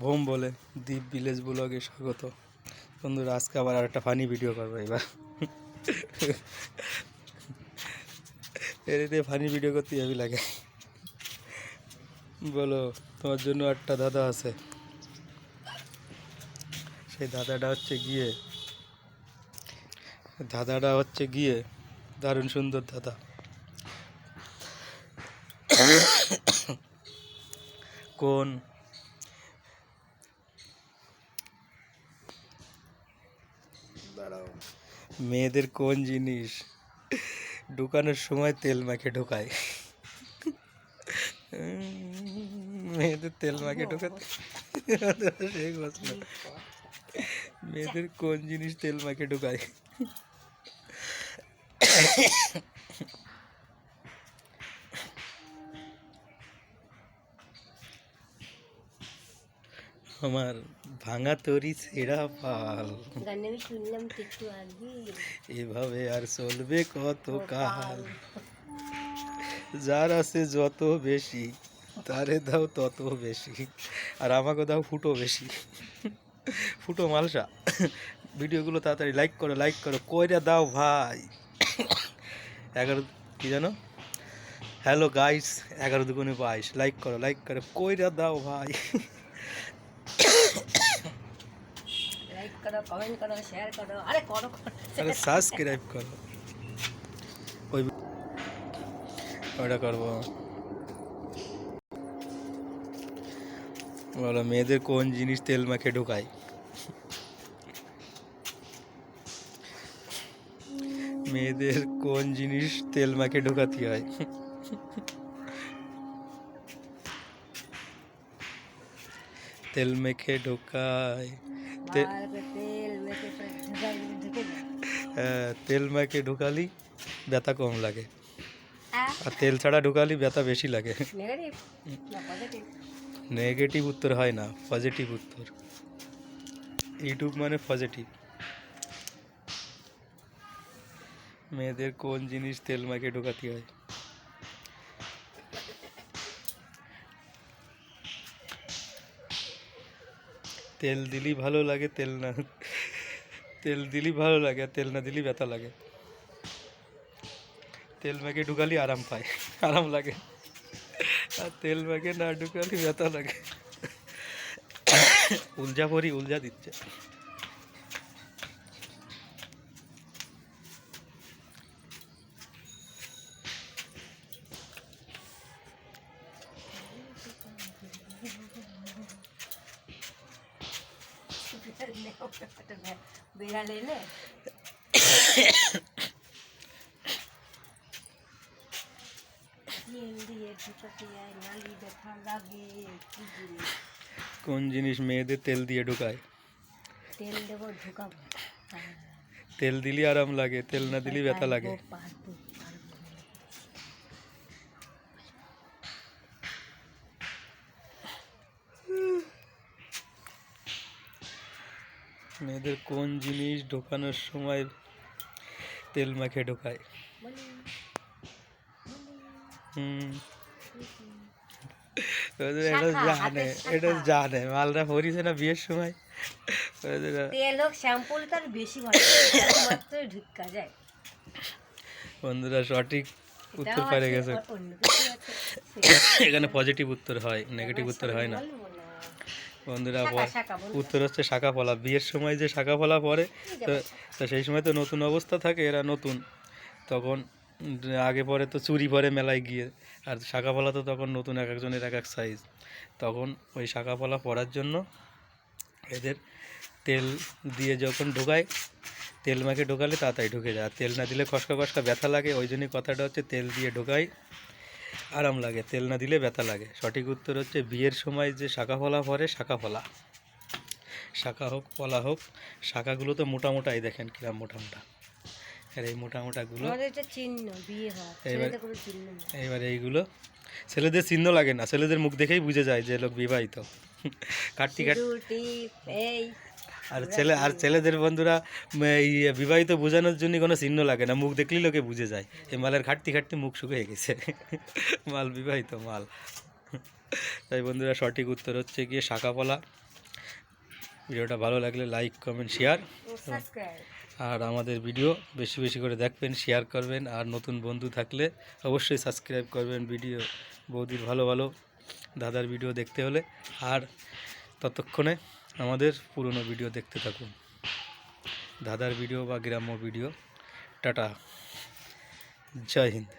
Vom বলে, দ্বীপ village ব্লগে স্বাগত। বন্ধুরা, আজকে আবার একটা ফানি ভিডিও করব এবার। এর দিয়ে ফানি ভিডিও করতে যাবি লাগে। বলো, তোমার জন্য একটা দাদা আছে। সেই দাদাটা হচ্ছে গিয়ে, দাদাটা হচ্ছে গিয়ে দারুণ সুন্দর দাদা। কোন মেয়েদের কোন জিনিস? ঢুকানোর সময় তেল মাখে ঢোকায়। মেয়েদের তেল মাখে ঢোকাতে মেয়েদের কোন জিনিস তেল মাখে ঢোকায়? আমার ভাঙা তরি ছেঁড়া পাল। শুনলাম তো আগে। এভাবে আর চলবে কত কাল। যার আছে যত বেশি তারে দাও তত বেশি। আর আমাকে দাও ফুটো বেশি। ফুটো মালসা। ভিডিওগুলো তাড়াতাড়ি লাইক করো লাইক করো। কইরা দাও ভাই। এগারো কি জানো? হ্যালো গাইস এগারো দুগুণে বাইশ। লাইক করো লাইক করো। কইরা দাও ভাই লাইক করো কমেন্ট করো শেয়ার করো, আরে করো আরে সাবস্ক্রাইব করো। ওই ওটা করব। বলো, মেয়েদের কোন জিনিস তেল মাখে ঢুকায়? মেয়েদের কোন জিনিস তেল মাখে ঢুকাতে হয়? তেল মেখে ঢোকায়। তে- ভালো করে তেল মেখে পরে ঢুকাই ঢুকে দাও। হ্যাঁ, তেল মাখে ঢুকালি ব্যথা কম লাগে হ্যাঁ আর তেল ছাড়া ঢুকালি ব্যথা বেশি লাগে নেগেটিভ না পজিটিভ নেগেটিভ উত্তর হয় না পজিটিভ উত্তর ইউটিউব মানে পজিটিভ মেয়েদের কোন জিনিস তেল মাখে ঢোকাতে হয় তেল দিলেই ভালো লাগে, তেল না, তেল দিলেই ভালো লাগে তেল না দিলেই ব্যথা লাগে। তেল মেখে ঢুকালি আরাম পায়, আরাম লাগে। আর তেল মেখে না ঢুকালি ব্যথা লাগে। উলঝা পরি উলঝা দিচ্ছে। বিড়াল এলে তেল দিয়ে ঢুকাতে যায় নালি ব্যথা লাগে কি জিনিস কোন জিনিস মেয়েদের তেল দিয়ে ঢুকায় তেল দেবো ঢুকাবো হ্যাঁ, তেল দিলি আরাম লাগে তেল না দিলি ব্যথা লাগে মেয়েদের কোন জিনিস ঢোকানোর সময় তেল মাখে ঢোকায়? হুম। এটা জানে এটা জানে মালরা পরিছে না বিয়ের সময়? তেল হোক শ্যাম্পুল তার বেশি ভালো ঢুকা যায়। বন্ধুরা সঠিক উত্তর পেরে গেছে। এখানে পজিটিভ উত্তর হয় নেগেটিভ উত্তর হয় না। বন্ধুরা। উত্তর হচ্ছে শাখা ফলা। বিয়ের সময় যে শাখা ফলা পরে তো সেই সময় তো নতুন অবস্থা থাকে এরা নতুন। তখন আগে পরে তো চুরি পরে মেলায় গিয়ে আর শাখা ফলা তো তখন নতুন এক একজনের এক এক সাইজ তখন ওই শাখা ফলা পরার জন্য এদের তেল দিয়ে যখন ঢোকায় তেল মাখে ঢোকালে তাড়াতাড়ি ঢুকে যায়। আর তেল না দিলে খসকা খসকা ব্যথা লাগে ওই জন্যই কথাটা হচ্ছে তেল দিয়ে ঢোকাই আরাম লাগে তেল না দিলে ব্যথা লাগে। সঠিক উত্তর হচ্ছে বিয়ের সময় যে শাখা ফলা পরে শাখা ফলা। শাখা হোক পলা হোক শাখাগুলো তো মোটা মোটাই দেখেন কিরাম মোটা মোটা। আর এই মোটা মোটাগুলো চিহ্ন বিয়ে নেই। এবার এইগুলো ছেলেদের চিহ্ন লাগে না ছেলেদের মুখ দেখেই বুঝে যায় যে লোক বিবাহিত। কাটতি কাট আর ছেলে আর ছেলেদের বন্ধুরা এই বিবাহিত বোঝানোর জন্য কোনো চিহ্ন লাগে না মুখ দেখলেই লোকে বুঝে যায়। এই মালের ঘাটতি ঘাটতি মুখ শুকিয়ে গেছে। মাল বিবাহিত মাল। তাই বন্ধুরা সঠিক উত্তর হচ্ছে গিয়ে শাখা পলা ভিডিওটা ভালো লাগলে লাইক কমেন্ট শেয়ার আর আমাদের ভিডিও বেশি বেশি করে দেখবেন শেয়ার করবেন, আর নতুন বন্ধু থাকলে অবশ্যই সাবস্ক্রাইব করবেন ভিডিও বৌদির ভালো ভালো দাদার ভিডিও দেখতে হলে। আর ততক্ষণে আমাদের পুরনো ভিডিও দেখতে থাকুন। দাদার ভিডিও বা গ্রাম্য ভিডিও টাটা। জয় হিন্দ।